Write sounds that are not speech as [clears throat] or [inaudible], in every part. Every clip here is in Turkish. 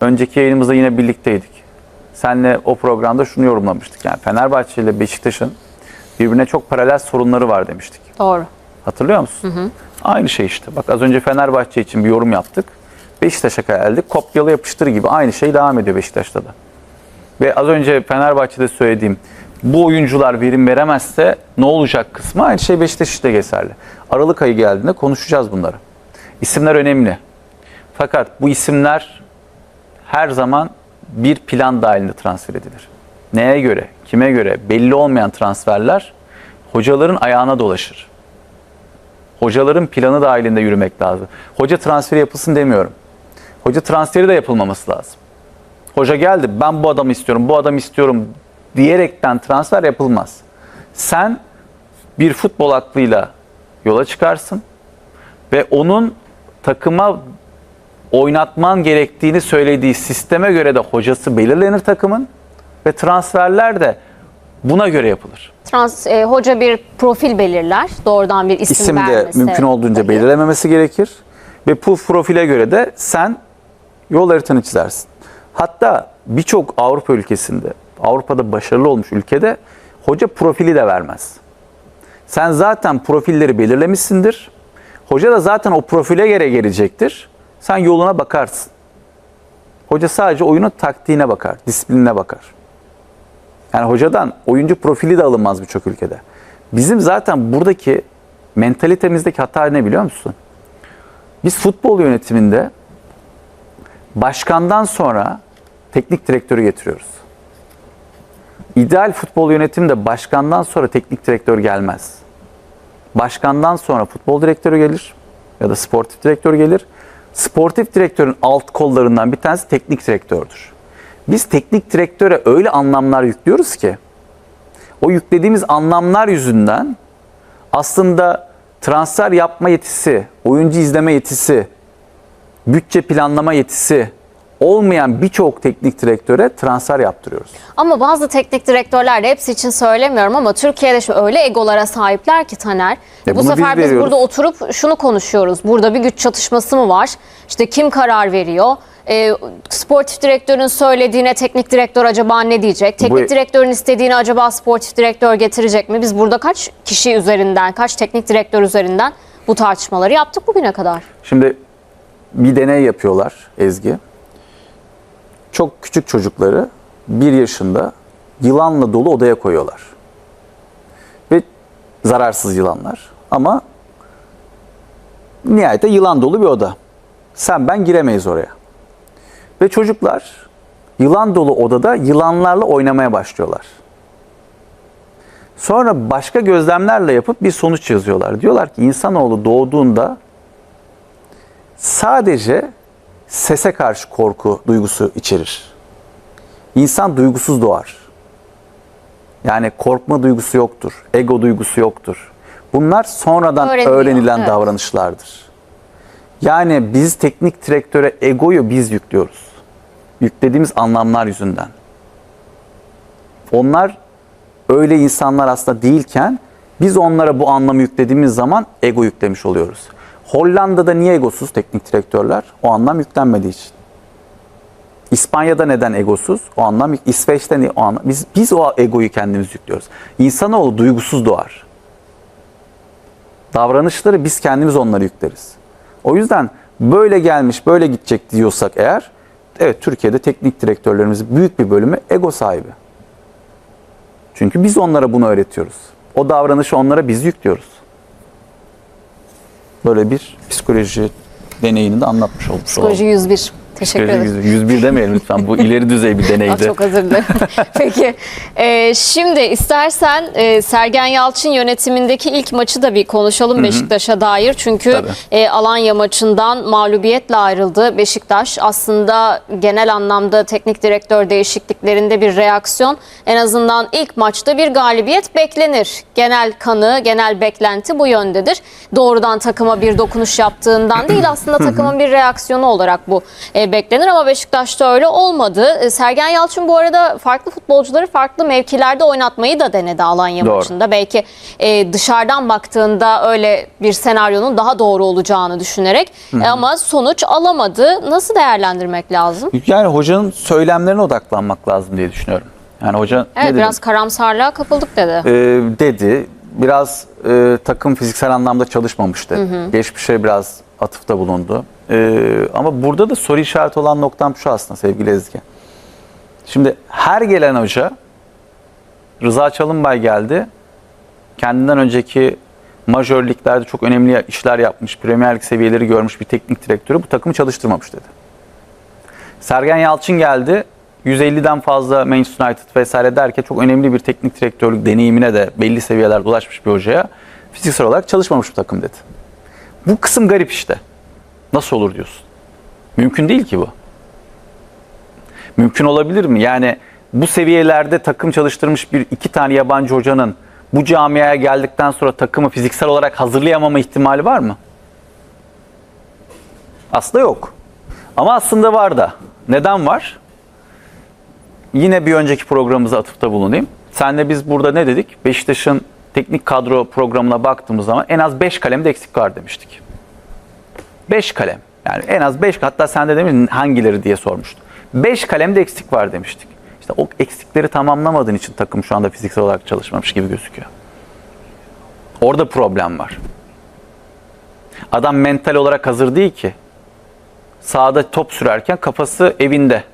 önceki yayınımızda yine birlikteydik. Senle o programda şunu yorumlamıştık. Yani Fenerbahçe ile Beşiktaş'ın birbirine çok paralel sorunları var demiştik. Doğru. Hatırlıyor musun? Aynı şey işte. Bak az önce Fenerbahçe için bir yorum yaptık. Beşiktaş'a geldik. Kopyala yapıştır gibi aynı şey devam ediyor Beşiktaş'ta da. Ve az önce Fenerbahçe'de söylediğim bu oyuncular verim veremezse ne olacak kısmı aynı şey Beşiktaş işte geçerli. Aralık ayı geldiğinde konuşacağız bunları. İsimler önemli. Fakat bu isimler her zaman bir plan dahilinde transfer edilir. Neye göre, kime göre belli olmayan transferler hocaların ayağına dolaşır. Hocaların planı dahilinde yürümek lazım. Hoca transferi yapılsın demiyorum. Hoca transferi de yapılmaması lazım. Hoca geldi ben bu adamı istiyorum, bu adamı istiyorum diyerekten transfer yapılmaz. Sen bir futbol aklıyla yola çıkarsın ve onun takıma oynatman gerektiğini söylediği sisteme göre de hocası belirlenir takımın ve transferler de buna göre yapılır. Trans, e, hoca bir profil belirler. Doğrudan bir isim, İsim de vermesi. mümkün olduğunca belirlememesi gerekir ve bu profile göre de sen yol haritanı çizersin. Hatta birçok Avrupa ülkesinde, Avrupa'da başarılı olmuş ülkede hoca profili de vermez. Sen zaten profilleri belirlemişsindir. Hoca da zaten o profile göre gelecektir. Sen yoluna bakarsın. Hoca sadece oyunun taktiğine bakar, disiplinine bakar. Yani hocadan oyuncu profili de alınmaz birçok ülkede. Bizim zaten buradaki mentalitemizdeki hata ne biliyor musun? Biz futbol yönetiminde başkandan sonra teknik direktörü getiriyoruz. İdeal futbol yönetiminde başkandan sonra teknik direktör gelmez. Başkandan sonra futbol direktörü gelir ya da sportif direktör gelir. Sportif direktörün alt kollarından bir tanesi teknik direktördür. Biz teknik direktöre öyle anlamlar yüklüyoruz ki o yüklediğimiz anlamlar yüzünden aslında transfer yapma yetisi, oyuncu izleme yetisi, bütçe planlama yetisi olmayan birçok teknik direktöre transfer yaptırıyoruz. Ama bazı teknik direktörler de hepsi için söylemiyorum ama Türkiye'de şu öyle egolara sahipler ki Taner. E bu sefer biz biz, burada oturup şunu konuşuyoruz. Burada bir güç çatışması mı var? İşte kim karar veriyor? E, sportif direktörün söylediğine teknik direktör acaba ne diyecek? Teknik Bu- direktörün istediğini acaba sportif direktör getirecek mi? Biz burada kaç kişi üzerinden, kaç teknik direktör üzerinden bu tartışmaları yaptık bugüne kadar? Şimdi bir deney yapıyorlar Ezgi. Çok küçük çocukları bir yaşında yılanla dolu odaya koyuyorlar. Ve zararsız yılanlar. Ama nihayet yılan dolu bir oda. Sen ben giremeyiz oraya. Ve çocuklar yılan dolu odada yılanlarla oynamaya başlıyorlar. Sonra başka gözlemlerle yapıp bir sonuç yazıyorlar. Diyorlar ki insanoğlu doğduğunda sadece sese karşı korku duygusu içerir. İnsan duygusuz doğar. Yani korkma duygusu yoktur, ego duygusu yoktur. Bunlar sonradan Öğreniliyor, öğrenilen evet. davranışlardır. Yani biz teknik direktöre egoyu biz yüklüyoruz. Yüklediğimiz anlamlar yüzünden. Onlar öyle insanlar aslında değilken biz onlara bu anlamı yüklediğimiz zaman ego yüklemiş oluyoruz. Hollanda'da niye egosuz teknik direktörler? O anlam yüklenmediği için. İspanya'da neden egosuz? O anlam İsveç'te niye o anlam? Biz biz o egoyu kendimiz yüklüyoruz. İnsanoğlu duygusuz doğar. Davranışları biz kendimiz onları yükleriz. O yüzden böyle gelmiş, böyle gidecek diyorsak eğer evet Türkiye'de teknik direktörlerimizin büyük bir bölümü ego sahibi. Çünkü biz onlara bunu öğretiyoruz. O davranışı onlara biz yüklüyoruz. Böyle bir psikoloji deneyini de anlatmış olduk. Psikoloji 101. Teşekkür ederim. 101 demeyelim lütfen. Bu ileri düzey bir deneydi. [laughs] çok özür dilerim. [laughs] Peki e, şimdi istersen e, Sergen Yalçın yönetimindeki ilk maçı da bir konuşalım Beşiktaş'a dair. Çünkü e, Alanya maçından mağlubiyetle ayrıldı Beşiktaş. Aslında genel anlamda teknik direktör değişikliklerinde bir reaksiyon. En azından ilk maçta bir galibiyet beklenir. Genel kanı, genel beklenti bu yöndedir. Doğrudan takıma bir dokunuş yaptığından [clears throat] değil aslında takımın bir reaksiyonu olarak bu e, geleceği beklenir ama Beşiktaş'ta öyle olmadı. E, Sergen Yalçın bu arada farklı futbolcuları farklı mevkilerde oynatmayı da denedi Alanya Doğru. maçında. Belki e, dışarıdan baktığında öyle bir senaryonun daha doğru olacağını düşünerek E, ama sonuç alamadı. Nasıl değerlendirmek lazım? Yani hocanın söylemlerine odaklanmak lazım diye düşünüyorum. Yani hoca Evet ne dedi? biraz karamsarlığa kapıldık dedi. Ee, dedi. Biraz e, takım fiziksel anlamda çalışmamıştı. Geçmişe biraz atıfta bulundu. Ee, ama burada da soru işareti olan noktam şu aslında sevgili Ezgi. Şimdi her gelen hoca Rıza Çalınbay geldi. Kendinden önceki majör liglerde çok önemli işler yapmış, Premier Lig seviyeleri görmüş bir teknik direktörü bu takımı çalıştırmamış dedi. Sergen Yalçın geldi. 150'den fazla Manchester United vesaire derken çok önemli bir teknik direktörlük deneyimine de belli seviyelerde ulaşmış bir hocaya fiziksel olarak çalışmamış bu takım dedi. Bu kısım garip işte. Nasıl olur diyorsun. Mümkün değil ki bu. Mümkün olabilir mi? Yani bu seviyelerde takım çalıştırmış bir iki tane yabancı hocanın bu camiaya geldikten sonra takımı fiziksel olarak hazırlayamama ihtimali var mı? Aslında yok. Ama aslında var da. Neden var? Yine bir önceki programımıza atıfta bulunayım. Senle biz burada ne dedik? Beşiktaş'ın teknik kadro programına baktığımız zaman en az 5 kalemde eksik var demiştik. 5 kalem. Yani en az 5 hatta sen de demin hangileri diye sormuştun. 5 kalemde eksik var demiştik. İşte o eksikleri tamamlamadığın için takım şu anda fiziksel olarak çalışmamış gibi gözüküyor. Orada problem var. Adam mental olarak hazır değil ki. Sahada top sürerken kafası evinde.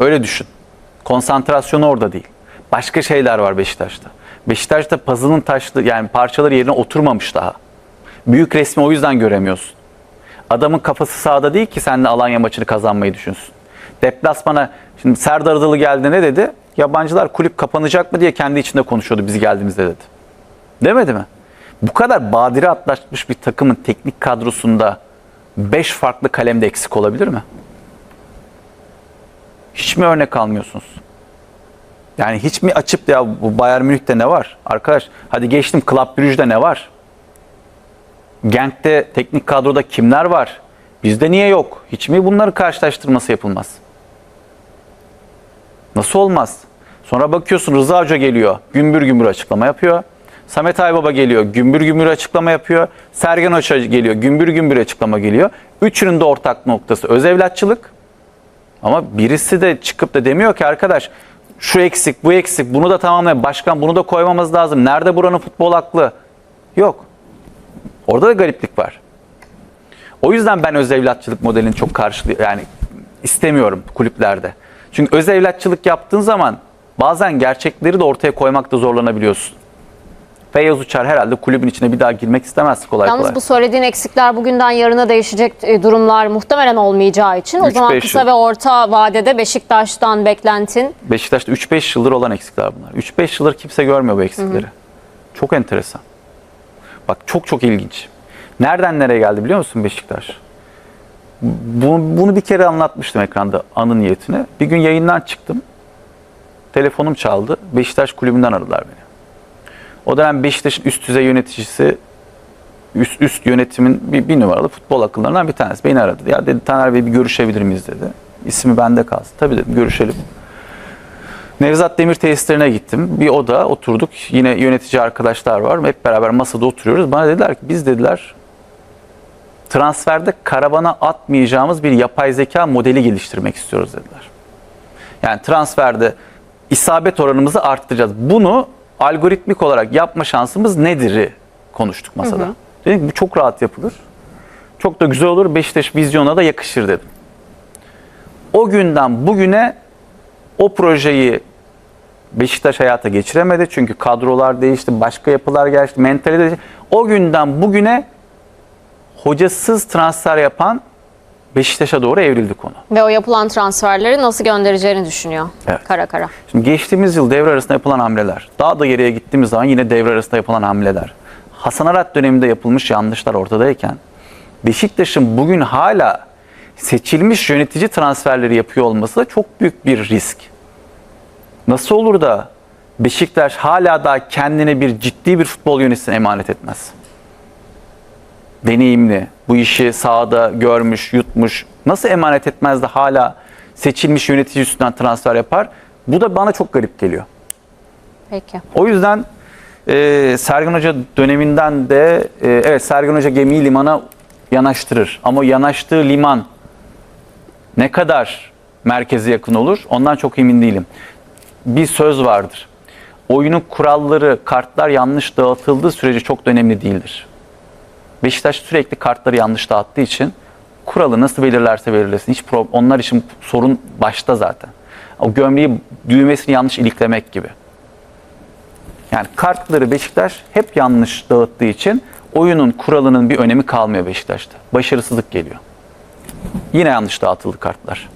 Öyle düşün. Konsantrasyonu orada değil. Başka şeyler var Beşiktaş'ta. Beşiktaş'ta puzzle'ın taşlı yani parçaları yerine oturmamış daha. Büyük resmi o yüzden göremiyorsun. Adamın kafası sahada değil ki seninle Alanya maçını kazanmayı düşünsün. Deplasmana şimdi Serdar Adalı geldi ne dedi? Yabancılar kulüp kapanacak mı diye kendi içinde konuşuyordu biz geldiğimizde dedi. Demedi mi? Bu kadar badire atlaşmış bir takımın teknik kadrosunda 5 farklı kalemde eksik olabilir mi? Hiç mi örnek almıyorsunuz? Yani hiç mi açıp ya bu Bayern Münih'te ne var? Arkadaş hadi geçtim Club Brugge'de ne var? Genk'te teknik kadroda kimler var? Bizde niye yok? Hiç mi bunları karşılaştırması yapılmaz? Nasıl olmaz? Sonra bakıyorsun Rıza Hoca geliyor. Gümbür gümbür açıklama yapıyor. Samet Aybaba geliyor. Gümbür gümbür açıklama yapıyor. Sergen Hoca geliyor. Gümbür gümbür açıklama geliyor. Üçünün de ortak noktası öz evlatçılık. Ama birisi de çıkıp da demiyor ki arkadaş şu eksik, bu eksik, bunu da tamamlayın. Başkan bunu da koymamız lazım. Nerede buranın futbol aklı? Yok. Orada da gariplik var. O yüzden ben öz evlatçılık modelini çok karşı yani istemiyorum kulüplerde. Çünkü öz evlatçılık yaptığın zaman bazen gerçekleri de ortaya koymakta zorlanabiliyorsun. Feyyaz Uçar herhalde kulübün içine bir daha girmek istemez kolay Yalnız kolay. bu söylediğin eksikler bugünden yarına değişecek e, durumlar muhtemelen olmayacağı için o zaman kısa yıl. ve orta vadede Beşiktaş'tan beklentin Beşiktaş'ta 3-5 yıldır olan eksikler bunlar. 3-5 yıldır kimse görmüyor bu eksikleri. Çok enteresan. Bak çok çok ilginç. Nereden nereye geldi biliyor musun Beşiktaş? Bunu, bunu bir kere anlatmıştım ekranda anı niyetine. Bir gün yayından çıktım. Telefonum çaldı. Beşiktaş kulübünden aradılar beni. O dönem Beşiktaş'ın üst düzey yöneticisi üst, üst yönetimin bir, bir numaralı futbol akıllarından bir tanesi. Beni aradı. Ya dedi Taner Bey bir görüşebilir miyiz dedi. İsmi bende kalsın. Tabii dedim görüşelim. Nevzat Demir tesislerine gittim. Bir oda oturduk. Yine yönetici arkadaşlar var. Hep beraber masada oturuyoruz. Bana dediler ki biz dediler transferde karavana atmayacağımız bir yapay zeka modeli geliştirmek istiyoruz dediler. Yani transferde isabet oranımızı arttıracağız. Bunu algoritmik olarak yapma şansımız nedir'i konuştuk masada. Dedik ki bu çok rahat yapılır. Çok da güzel olur. Beşiktaş vizyona da yakışır dedim. O günden bugüne o projeyi Beşiktaş hayata geçiremedi. Çünkü kadrolar değişti, başka yapılar geldi, mentalite değişti. O günden bugüne hocasız transfer yapan Beşiktaş'a doğru evrildi konu. ve o yapılan transferleri nasıl göndereceğini düşünüyor Evet. kara kara. Şimdi geçtiğimiz yıl devre arasında yapılan hamleler, daha da geriye gittiğimiz zaman yine devre arasında yapılan hamleler, Hasan Arat döneminde yapılmış yanlışlar ortadayken Beşiktaş'ın bugün hala seçilmiş yönetici transferleri yapıyor olması da çok büyük bir risk. Nasıl olur da Beşiktaş hala daha kendine bir ciddi bir futbol yöneticisine emanet etmez? deneyimli, bu işi sahada görmüş, yutmuş, nasıl emanet etmez de hala seçilmiş yönetici üstünden transfer yapar? Bu da bana çok garip geliyor. Peki. O yüzden e, Sergen Hoca döneminden de e, evet Sergen Hoca gemiyi limana yanaştırır. Ama yanaştığı liman ne kadar merkeze yakın olur ondan çok emin değilim. Bir söz vardır. Oyunun kuralları, kartlar yanlış dağıtıldığı sürece çok da önemli değildir. Beşiktaş sürekli kartları yanlış dağıttığı için kuralı nasıl belirlerse belirlesin. Hiç problem, onlar için sorun başta zaten. O gömleği düğmesini yanlış iliklemek gibi. Yani kartları Beşiktaş hep yanlış dağıttığı için oyunun kuralının bir önemi kalmıyor Beşiktaş'ta. Başarısızlık geliyor. Yine yanlış dağıtıldı kartlar.